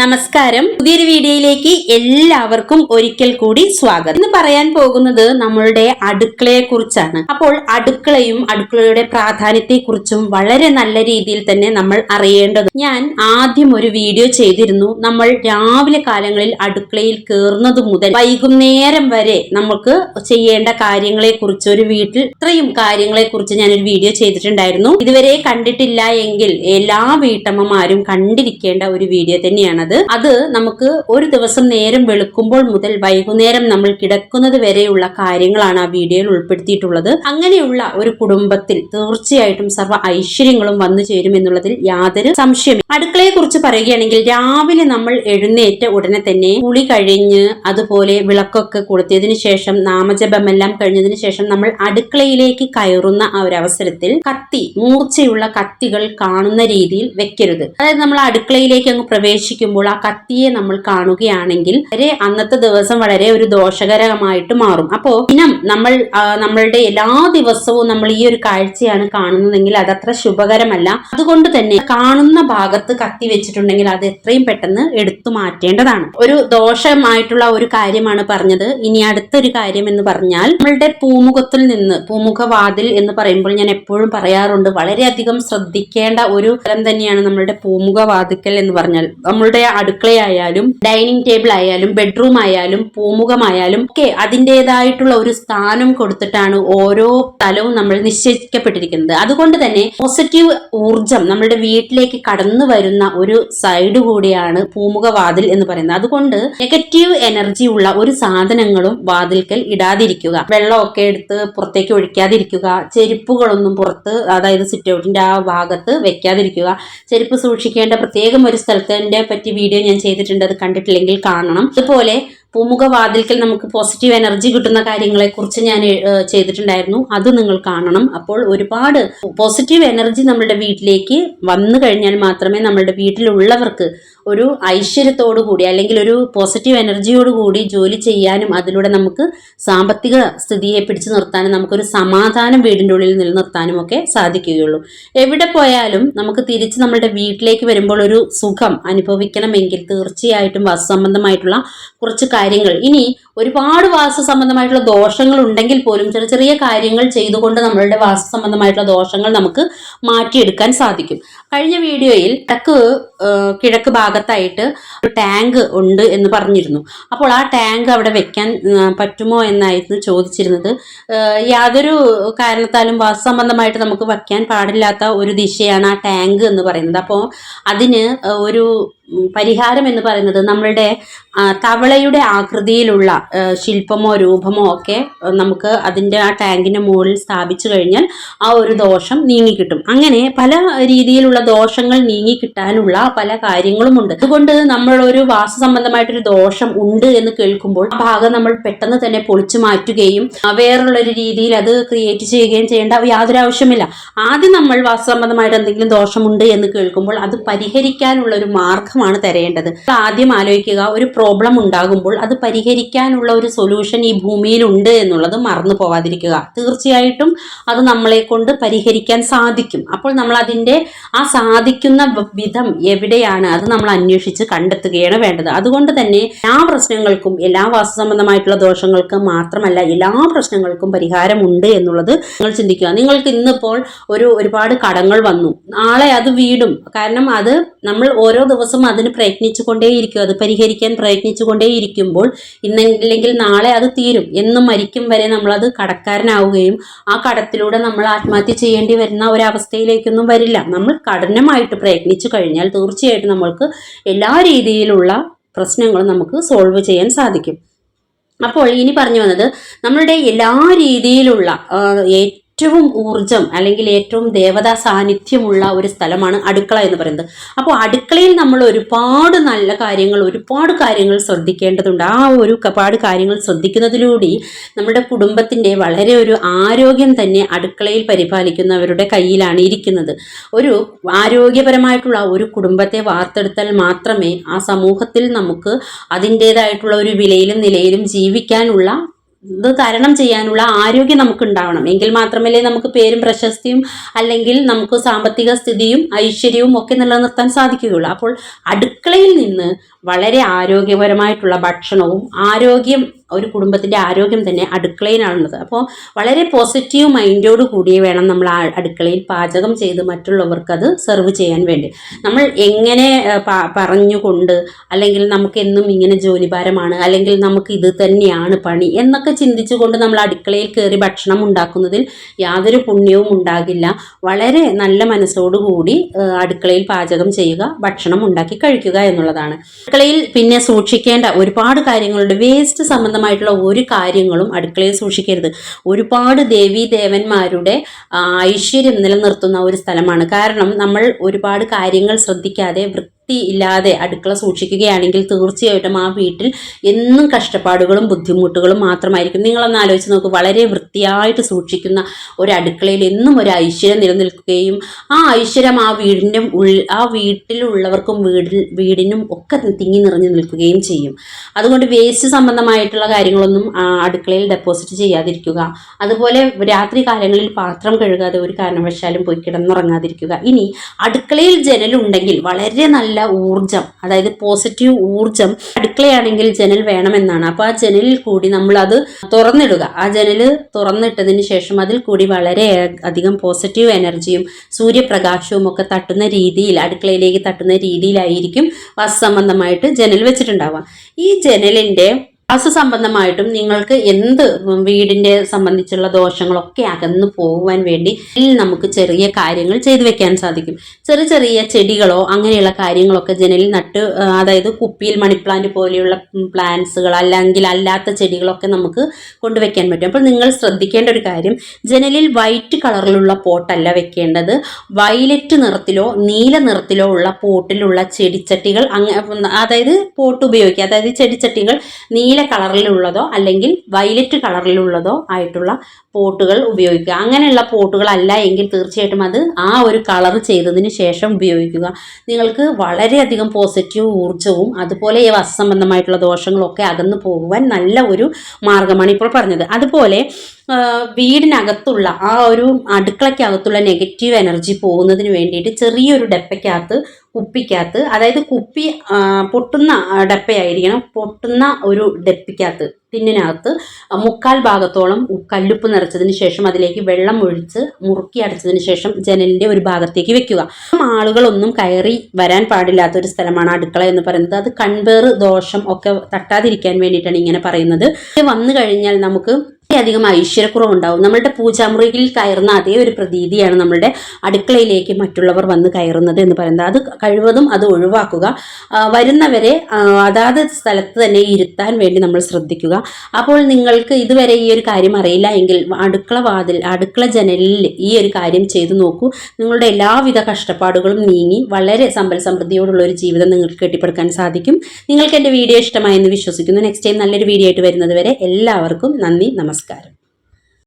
നമസ്കാരം. പുതിയൊരു വീഡിയോയിലേക്ക് എല്ലാവർക്കും ഒരിക്കൽ കൂടി സ്വാഗതം. ഇന്ന് പറയാൻ പോകുന്നത് നമ്മളുടെ അടുക്കളയെ കുറിച്ചാണ് അപ്പോൾ അടുക്കളയും അടുക്കളയുടെ പ്രാധാന്യത്തെ കുറിച്ചും വളരെ നല്ല രീതിയിൽ തന്നെ നമ്മൾ അറിയേണ്ടത് ഞാൻ ആദ്യം ഒരു വീഡിയോ ചെയ്തിരുന്നു. നമ്മൾ രാവിലെ കാലങ്ങളിൽ അടുക്കളയിൽ കയറുന്നത് മുതൽ വൈകുന്നേരം വരെ നമുക്ക് ചെയ്യേണ്ട കാര്യങ്ങളെ കുറിച്ച് ഒരു വീട്ടിൽ ഇത്രയും കാര്യങ്ങളെ കുറിച്ച് ഒരു വീഡിയോ ചെയ്തിട്ടുണ്ടായിരുന്നു. ഇതുവരെ കണ്ടിട്ടില്ല എങ്കിൽ എല്ലാ വീട്ടമ്മമാരും കണ്ടിരിക്കേണ്ട ഒരു വീഡിയോ തന്നെയാണത് അത് നമുക്ക് ഒരു ദിവസം നേരം വെളുക്കുമ്പോൾ മുതൽ വൈകുന്നേരം നമ്മൾ കിടക്കുന്നത് വരെയുള്ള കാര്യങ്ങളാണ് ആ വീഡിയോയിൽ ഉൾപ്പെടുത്തിയിട്ടുള്ളത്. അങ്ങനെയുള്ള ഒരു കുടുംബത്തിൽ തീർച്ചയായിട്ടും സർവ ഐശ്വര്യങ്ങളും വന്നു ചേരും എന്നുള്ളതിൽ യാതൊരു സംശയമില്ല. അടുക്കളയെ കുറിച്ച് പറയുകയാണെങ്കിൽ രാവിലെ നമ്മൾ എഴുന്നേറ്റ ഉടനെ തന്നെ കുളി കഴിഞ്ഞ് അതുപോലെ വിളക്കൊക്കെ കൊളുത്തിയതിനു ശേഷം നാമജപമെല്ലാം കഴിഞ്ഞതിന് ശേഷം നമ്മൾ അടുക്കളയിലേക്ക് കയറുന്ന ആ ഒരു അവസരത്തിൽ കത്തി മൂർച്ചയുള്ള കത്തികൾ കാണുന്ന രീതിയിൽ വെക്കരുത്. അതായത് നമ്മൾ അടുക്കളയിലേക്ക് അങ്ങ് പ്രവേശിക്കുമ്പോൾ ആ കത്തിയെ നമ്മൾ കാണുകയാണെങ്കിൽ വളരെ അന്നത്തെ ദിവസം വളരെ ഒരു ദോഷകരമായിട്ട് മാറും. അപ്പോ ദിനം നമ്മൾ നമ്മളുടെ എല്ലാ ദിവസവും നമ്മൾ ഈ ഒരു കാഴ്ചയാണ് കാണുന്നതെങ്കിൽ അതത്ര ശുഭകരമല്ല. അതുകൊണ്ട് തന്നെ കാണുന്ന ഭാഗത്ത് കത്തി വെച്ചിട്ടുണ്ടെങ്കിൽ അത് എത്രയും പെട്ടെന്ന് എടുത്തു മാറ്റേണ്ടതാണ്. ഒരു ദോഷമായിട്ടുള്ള ഒരു കാര്യമാണ് പറഞ്ഞത്. ഇനി അടുത്തൊരു കാര്യം എന്ന് പറഞ്ഞാൽ നമ്മളുടെ പൂമുഖത്തിൽ നിന്ന് പൂമുഖവാതിൽ എന്ന് പറയുമ്പോൾ ഞാൻ എപ്പോഴും പറയാറുണ്ട് വളരെയധികം ശ്രദ്ധിക്കേണ്ട ഒരു സ്ഥലം തന്നെയാണ് നമ്മളുടെ പൂമുഖവാതിക്കൽ എന്ന് പറഞ്ഞാൽ. നമ്മളുടെ അടുക്കളയായാലും ഡൈനിങ് ടേബിൾ ആയാലും ബെഡ്റൂം ആയാലും പൂമുഖമായാലും ഒക്കെ അതിന്റെതായിട്ടുള്ള ഒരു സ്ഥാനം കൊടുത്തിട്ടാണ് ഓരോ സ്ഥലവും നമ്മൾ നിശ്ചയിക്കപ്പെട്ടിരിക്കുന്നത്. അതുകൊണ്ട് തന്നെ പോസിറ്റീവ് ഊർജം നമ്മുടെ വീട്ടിലേക്ക് കടന്നു വരുന്ന ഒരു സൈഡ് കൂടിയാണ് പൂമുഖവാതിൽ എന്ന് പറയുന്നത്. അതുകൊണ്ട് നെഗറ്റീവ് എനർജി ഉള്ള ഒരു സാധനങ്ങളും വാതിൽക്കൽ ഇടാതിരിക്കുക. വെള്ളമൊക്കെ എടുത്ത് പുറത്തേക്ക് ഒഴിക്കാതിരിക്കുക. ചെരുപ്പുകളൊന്നും പുറത്ത് അതായത് സിറ്റ് ഔട്ടിന്റെ ആ ഭാഗത്ത് വെക്കാതിരിക്കുക. ചെരുപ്പ് സൂക്ഷിക്കേണ്ട പ്രത്യേകം ഒരു സ്ഥലത്തിന്റെ പറ്റി വീഡിയോ ഞാൻ ചെയ്തിട്ടുണ്ട് അത് കണ്ടിട്ടില്ലെങ്കിൽ കാണണം. അതുപോലെ പൂമുഖ വാതിൽക്കൽ നമുക്ക് പോസിറ്റീവ് എനർജി കിട്ടുന്ന കാര്യങ്ങളെ കുറിച്ച് ഞാൻ ചെയ്തിട്ടുണ്ടായിരുന്നു. അത് നിങ്ങൾ കാണണം. അപ്പോൾ ഒരുപാട് പോസിറ്റീവ് എനർജി നമ്മളുടെ വീട്ടിലേക്ക് വന്നു കഴിഞ്ഞാൽ മാത്രമേ നമ്മളുടെ വീട്ടിലുള്ളവർക്ക് ഒരു ഐശ്വര്യത്തോടു കൂടി അല്ലെങ്കിൽ ഒരു പോസിറ്റീവ് എനർജിയോട് കൂടി ജോലി ചെയ്യാനും അതിലൂടെ നമുക്ക് സാമ്പത്തിക സ്ഥിതിയെ പിടിച്ചു നിർത്താനും നമുക്കൊരു സമാധാനം വീടിന്റെ ഉള്ളിൽ നിലനിർത്താനും ഒക്കെ സാധിക്കുകയുള്ളൂ. എവിടെ പോയാലും നമുക്ക് തിരിച്ച് നമ്മളുടെ വീട്ടിലേക്ക് വരുമ്പോൾ ഒരു സുഖം അനുഭവിക്കണമെങ്കിൽ തീർച്ചയായിട്ടും വാസ്തുസംബന്ധമായിട്ടുള്ള കുറച്ച് കാര്യങ്ങൾ. ഇനി ഒരുപാട് വാസ്തു സംബന്ധമായിട്ടുള്ള ദോഷങ്ങൾ ഉണ്ടെങ്കിൽ പോലും ചെറിയ ചെറിയ കാര്യങ്ങൾ ചെയ്തുകൊണ്ട് നമ്മളുടെ വാസ്തു സംബന്ധമായിട്ടുള്ള ദോഷങ്ങൾ നമുക്ക് മാറ്റിയെടുക്കാൻ സാധിക്കും. കഴിഞ്ഞ വീഡിയോയിൽ കിഴക്ക് കിഴക്ക് ഭാഗത്തായിട്ട് ഒരു ടാങ്ക് ഉണ്ട് എന്ന് പറഞ്ഞിരുന്നു. അപ്പോൾ ആ ടാങ്ക് അവിടെ വെക്കാൻ പറ്റുമോ എന്നായിരുന്നു ചോദിച്ചിരുന്നത്. യാതൊരു കാരണത്താലും വാസ്തു സംബന്ധമായിട്ട് നമുക്ക് വയ്ക്കാൻ പാടില്ലാത്ത ഒരു ദിശയാണ് ആ ടാങ്ക് എന്ന് പറയുന്നത്. അപ്പോൾ അതിന് ഒരു പരിഹാരം എന്ന് പറയുന്നത് നമ്മളുടെ തവളയുടെ ആകൃതിയിലുള്ള ശില്പമോ രൂപമോ ഒക്കെ നമുക്ക് അതിന്റെ ആ ടാങ്കിന്റെ മുകളിൽ സ്ഥാപിച്ചു കഴിഞ്ഞാൽ ആ ഒരു ദോഷം നീങ്ങിക്കിട്ടും. അങ്ങനെ പല രീതിയിലുള്ള ദോഷങ്ങൾ നീങ്ങിക്കിട്ടാനുള്ള പല കാര്യങ്ങളുമുണ്ട്. അതുകൊണ്ട് നമ്മൾ ഒരു വാസ സംബന്ധമായിട്ടൊരു ദോഷം ഉണ്ട് എന്ന് കേൾക്കുമ്പോൾ ആ ഭാഗം നമ്മൾ പെട്ടെന്ന് തന്നെ പൊളിച്ചു മാറ്റുകയും വേറുള്ളൊരു രീതിയിൽ അത് ക്രിയേറ്റ് ചെയ്യുകയും ചെയ്യേണ്ട യാതൊരു ആവശ്യമില്ല. ആദ്യം നമ്മൾ വാസസംബന്ധമായിട്ട് എന്തെങ്കിലും ദോഷമുണ്ട് എന്ന് കേൾക്കുമ്പോൾ അത് പരിഹരിക്കാനുള്ള ഒരു മാർഗമാണ് തരേണ്ടത്. ആദ്യം ആലോചിക്കുക ഒരു പ്രോബ്ലം ഉണ്ടാകുമ്പോൾ അത് പരിഹരിക്കാനുള്ള ഒരു സൊല്യൂഷൻ ഈ ഭൂമിയിൽ ഉണ്ട് എന്നുള്ളത് മറന്നു പോവാതിരിക്കുക. തീർച്ചയായിട്ടും അത് നമ്മളെ കൊണ്ട് പരിഹരിക്കാൻ സാധിക്കും. അപ്പോൾ നമ്മൾ അതിന്റെ ആ സാധിക്കുന്ന വിധം എവിടെയാണ് അത് നമ്മൾ അന്വേഷിച്ച് കണ്ടെത്തുകയാണ് വേണ്ടത്. അതുകൊണ്ട് തന്നെ എല്ലാ പ്രശ്നങ്ങൾക്കും എല്ലാ വാസ്തു സംബന്ധമായിട്ടുള്ള ദോഷങ്ങൾക്കും മാത്രമല്ല എല്ലാ പ്രശ്നങ്ങൾക്കും പരിഹാരമുണ്ട് എന്നുള്ളത് നിങ്ങൾ ചിന്തിക്കുക. നിങ്ങൾക്ക് ഇന്നിപ്പോൾ ഒരു ഒരുപാട് കടങ്ങൾ വന്നു. നാളെ അത് വീടും. കാരണം അത് നമ്മൾ ഓരോ ദിവസം അതിന് പ്രയത്നിച്ചുകൊണ്ടേയിരിക്കും. അത് പരിഹരിക്കാൻ പ്രയത്നിച്ചു കൊണ്ടേയിരിക്കുമ്പോൾ ഇന്നില്ലെങ്കിൽ നാളെ അത് തീരും. എന്നും മരിക്കും വരെ നമ്മളത് കടക്കാരനാവുകയും ആ കടത്തിലൂടെ നമ്മൾ ആത്മഹത്യ ചെയ്യേണ്ടി വരുന്ന ഒരവസ്ഥയിലേക്കൊന്നും വരില്ല. നമ്മൾ കഠിനമായിട്ട് പ്രയത്നിച്ചു കഴിഞ്ഞാൽ തീർച്ചയായിട്ടും നമ്മൾക്ക് എല്ലാ രീതിയിലുള്ള പ്രശ്നങ്ങളും നമുക്ക് സോൾവ് ചെയ്യാൻ സാധിക്കും. അപ്പോൾ ഇനി പറഞ്ഞു വന്നത് നമ്മളുടെ എല്ലാ രീതിയിലുള്ള ഏറ്റവും ഊർജം അല്ലെങ്കിൽ ഏറ്റവും ദേവതാ സാന്നിധ്യമുള്ള ഒരു സ്ഥലമാണ് അടുക്കള എന്ന് പറയുന്നത്. അപ്പോൾ അടുക്കളയിൽ നമ്മൾ ഒരുപാട് നല്ല കാര്യങ്ങൾ ഒരുപാട് കാര്യങ്ങൾ ശ്രദ്ധിക്കേണ്ടതുണ്ട്. ആ ഒരു ഒരുപാട് കാര്യങ്ങൾ ശ്രദ്ധിക്കുന്നതിലൂടെ നമ്മുടെ കുടുംബത്തിന്റെ വളരെ ഒരു ആരോഗ്യം തന്നെ അടുക്കളയിൽ പരിപാലിക്കുന്നവരുടെ കയ്യിലാണ് ഇരിക്കുന്നത്. ഒരു ആരോഗ്യപരമായിട്ടുള്ള ഒരു കുടുംബത്തെ വാർത്തെടുത്താൽ മാത്രമേ ആ സമൂഹത്തിൽ നമുക്ക് അതിന്റേതായിട്ടുള്ള ഒരു വിലയിലും നിലയിലും ജീവിക്കാനുള്ള ഇത് തരണം ചെയ്യാനുള്ള ആരോഗ്യം നമുക്ക് ഉണ്ടാവണം എങ്കിൽ മാത്രമല്ലേ നമുക്ക് പേരും പ്രശസ്തിയും അല്ലെങ്കിൽ നമുക്ക് സാമ്പത്തിക സ്ഥിതിയും ഐശ്വര്യവും ഒക്കെ നിലനിർത്താൻ സാധിക്കുകയുള്ളൂ. അപ്പോൾ അടുക്കളയിൽ നിന്ന് വളരെ ആരോഗ്യപരമായിട്ടുള്ള ഭക്ഷണവും ആരോഗ്യം ഒരു കുടുംബത്തിന്റെ ആരോഗ്യം തന്നെ അടുക്കളയിലാണുള്ളത്. അപ്പോൾ വളരെ പോസിറ്റീവ് മൈൻഡോട് കൂടി വേണം നമ്മൾ അടുക്കളയിൽ പാചകം ചെയ്ത് മറ്റുള്ളവർക്ക് അത് സെർവ് ചെയ്യാൻ വേണ്ടി. നമ്മൾ എങ്ങനെ പറഞ്ഞുകൊണ്ട് അല്ലെങ്കിൽ നമുക്ക് എന്നും ഇങ്ങനെ ജോലിഭാരമാണ് അല്ലെങ്കിൽ നമുക്ക് ഇത് തന്നെയാണ് പണി എന്നൊക്കെ ചിന്തിച്ചുകൊണ്ട് നമ്മൾ അടുക്കളയിൽ കയറി ഭക്ഷണം ഉണ്ടാക്കുന്നതിൽ യാതൊരു പുണ്യവും ഉണ്ടാകില്ല. വളരെ നല്ല മനസ്സോടുകൂടി അടുക്കളയിൽ പാചകം ചെയ്യുക ഭക്ഷണം ഉണ്ടാക്കി കഴിക്കുക എന്നുള്ളതാണ്. അടുക്കളയിൽ പിന്നെ സൂക്ഷിക്കേണ്ട ഒരുപാട് കാര്യങ്ങളുണ്ട്. വേസ്റ്റ് സംബന്ധമായിട്ടുള്ള ഒരു കാര്യങ്ങളും അടുക്കളയിൽ സൂക്ഷിക്കരുത്. ഒരുപാട് ദേവീ ദേവന്മാരുടെ ഐശ്വര്യം നിലനിർത്തുന്ന ഒരു സ്ഥലമാണ്. കാരണം നമ്മൾ ഒരുപാട് കാര്യങ്ങൾ ശ്രദ്ധിക്കാതെ വൃത്തി ഇല്ലാതെ അടുക്കള സൂക്ഷിക്കുകയാണെങ്കിൽ തീർച്ചയായിട്ടും ആ വീട്ടിൽ എന്നും കഷ്ടപ്പാടുകളും ബുദ്ധിമുട്ടുകളും മാത്രമായിരിക്കും. നിങ്ങളൊന്ന് ആലോചിച്ച് നോക്ക് വളരെ വൃത്തിയായിട്ട് സൂക്ഷിക്കുന്ന ഒരു അടുക്കളയിൽ എന്നും ഒരു ഐശ്വര്യം നിലനിൽക്കുകയും ആ ഐശ്വര്യം ആ വീടിന്റെ ആ വീട്ടിലുള്ളവർക്കും വീടിൽ വീടിനും ഒക്കെ തിങ്ങി നിറഞ്ഞു നിൽക്കുകയും ചെയ്യും. അതുകൊണ്ട് വേസ്റ്റ് സംബന്ധമായിട്ടുള്ള കാര്യങ്ങളൊന്നും അടുക്കളയിൽ ഡെപ്പോസിറ്റ് ചെയ്യാതിരിക്കുക. അതുപോലെ രാത്രി കാലങ്ങളിൽ പാത്രം കഴുകാതെ ഒരു കാരണവശാലും പോയി കിടന്നുറങ്ങാതിരിക്കുക. ഇനി അടുക്കളയിൽ ജനലുണ്ടെങ്കിൽ വളരെ നല്ല ഊർജം അതായത് പോസിറ്റീവ് ഊർജം അടുക്കളയാണെങ്കിൽ ജനൽ വേണമെന്നാണ്. അപ്പോൾ ആ ജനലിൽ കൂടി നമ്മൾ അത് തുറന്നിടുക. ആ ജനൽ തുറന്നിട്ടതിന് ശേഷം അതിൽ കൂടി വളരെ അധികം പോസിറ്റീവ് എനർജിയും സൂര്യപ്രകാശവും ഒക്കെ തട്ടുന്ന രീതിയിൽ അടുക്കളയിലേക്ക് തട്ടുന്ന രീതിയിലായിരിക്കും വാസ്തുസംബന്ധമായിട്ട് ജനൽ വെച്ചിട്ടുണ്ടാവുക. ഈ ജനലിന്റെ വാസ്തു സംബന്ധമായിട്ടും നിങ്ങൾക്ക് എന്ത് വീടിന്റെ സംബന്ധിച്ചുള്ള ദോഷങ്ങളൊക്കെ അകന്നു പോകുവാൻ വേണ്ടി നമുക്ക് ചെറിയ കാര്യങ്ങൾ ചെയ്തു വെക്കാൻ സാധിക്കും. ചെറിയ ചെറിയ ചെടികളോ അങ്ങനെയുള്ള കാര്യങ്ങളൊക്കെ ജനലിൽ നട്ട് അതായത് കുപ്പിയിൽ മണിപ്ലാന്റ് പോലെയുള്ള പ്ലാന്റ്സുകൾ അല്ലെങ്കിൽ അല്ലാത്ത ചെടികളൊക്കെ നമുക്ക് കൊണ്ടുവയ്ക്കാൻ പറ്റും. അപ്പോൾ നിങ്ങൾ ശ്രദ്ധിക്കേണ്ട ഒരു കാര്യം ജനലിൽ വൈറ്റ് കളറിലുള്ള പോട്ടല്ല വെക്കേണ്ടത്. വയലറ്റ് നിറത്തിലോ നീല നിറത്തിലോ ഉള്ള പോട്ടിലുള്ള ചെടിച്ചട്ടികൾ അതായത് പോട്ട് ഉപയോഗിക്കുക. അതായത് ചെടിച്ചട്ടികൾ നീല കളറിലുള്ളതോ അല്ലെങ്കിൽ വയലറ്റ് കളറിലുള്ളതോ ആയിട്ടുള്ള പോട്ടുകൾ ഉപയോഗിക്കുക. അങ്ങനെയുള്ള പോട്ടുകളല്ല എങ്കിൽ തീർച്ചയായിട്ടും അത് ആ ഒരു കളർ ചെയ്തതിന് ശേഷം ഉപയോഗിക്കുക. നിങ്ങൾക്ക് വളരെയധികം പോസിറ്റീവ് ഊർജവും അതുപോലെ ഈ വസ്സംബന്ധമായിട്ടുള്ള ദോഷങ്ങളൊക്കെ അകന്നു പോകുവാൻ നല്ല ഒരു മാർഗമാണ് ഇപ്പോൾ പറഞ്ഞത്. അതുപോലെ വീടിനകത്തുള്ള ആ ഒരു അടുക്കളയ്ക്കകത്തുള്ള നെഗറ്റീവ് എനർജി പോകുന്നതിന് വേണ്ടിയിട്ട് ചെറിയൊരു ഡെപ്പയ്ക്കകത്ത് കുപ്പിക്കകത്ത് അതായത് കുപ്പി പൊട്ടുന്ന ഡപ്പയായിരിക്കണം. പൊട്ടുന്ന ഒരു ഡപ്പിക്കകത്ത് ടിന്നിനകത്ത് മുക്കാൽ ഭാഗത്തോളം കല്ലുപ്പ് നിറച്ചതിന് ശേഷം അതിലേക്ക് വെള്ളം ഒഴിച്ച് മുറുക്കി അടച്ചതിന് ശേഷം ജനലിന്റെ ഒരു ഭാഗത്തേക്ക് വെക്കുക. ആളുകളൊന്നും കയറി വരാൻ പാടില്ലാത്ത ഒരു സ്ഥലമാണ് അടുക്കള എന്ന് പറയുന്നത്. അത് കൺവേർ ദോഷം ഒക്കെ തട്ടാതിരിക്കാൻ വേണ്ടിയിട്ടാണ് ഇങ്ങനെ പറയുന്നത്. വന്നു കഴിഞ്ഞാൽ നമുക്ക് അധികം ഐശ്വര്യക്കുറവ് ഉണ്ടാവും നമ്മളുടെ പൂജാമുറിയിൽ കയറുന്ന അതേ ഒരു പ്രതീതിയാണ് നമ്മളുടെ അടുക്കളയിലേക്ക് മറ്റുള്ളവർ വന്ന് കയറുന്നത് എന്ന് പറയുന്നത്. അത് കഴിവതും അത് ഒഴിവാക്കുക. വരുന്നവരെ അതാത് സ്ഥലത്ത് തന്നെ ഇരുത്താൻ വേണ്ടി നമ്മൾ ശ്രദ്ധിക്കുക. അപ്പോൾ നിങ്ങൾക്ക് ഇതുവരെ ഈ ഒരു കാര്യം അറിയില്ല എങ്കിൽ അടുക്കള വാതിൽ അടുക്കള ജനലിൽ ഈ ഒരു കാര്യം ചെയ്തു നോക്കൂ. നിങ്ങളുടെ എല്ലാവിധ കഷ്ടപ്പാടുകളും നീങ്ങി വളരെ സമ്പൽ സമൃദ്ധിയോടുള്ള ഒരു ജീവിതം നിങ്ങൾക്ക് കെട്ടിപ്പടുക്കാൻ സാധിക്കും. നിങ്ങൾക്ക് എന്റെ വീഡിയോ ഇഷ്ടമായെന്ന് വിശ്വസിക്കുന്നു. നെക്സ്റ്റ് ടൈം നല്ലൊരു വീഡിയോ ആയിട്ട് വരുന്നത് വരെ എല്ലാവർക്കും നന്ദി നമസ്കാരം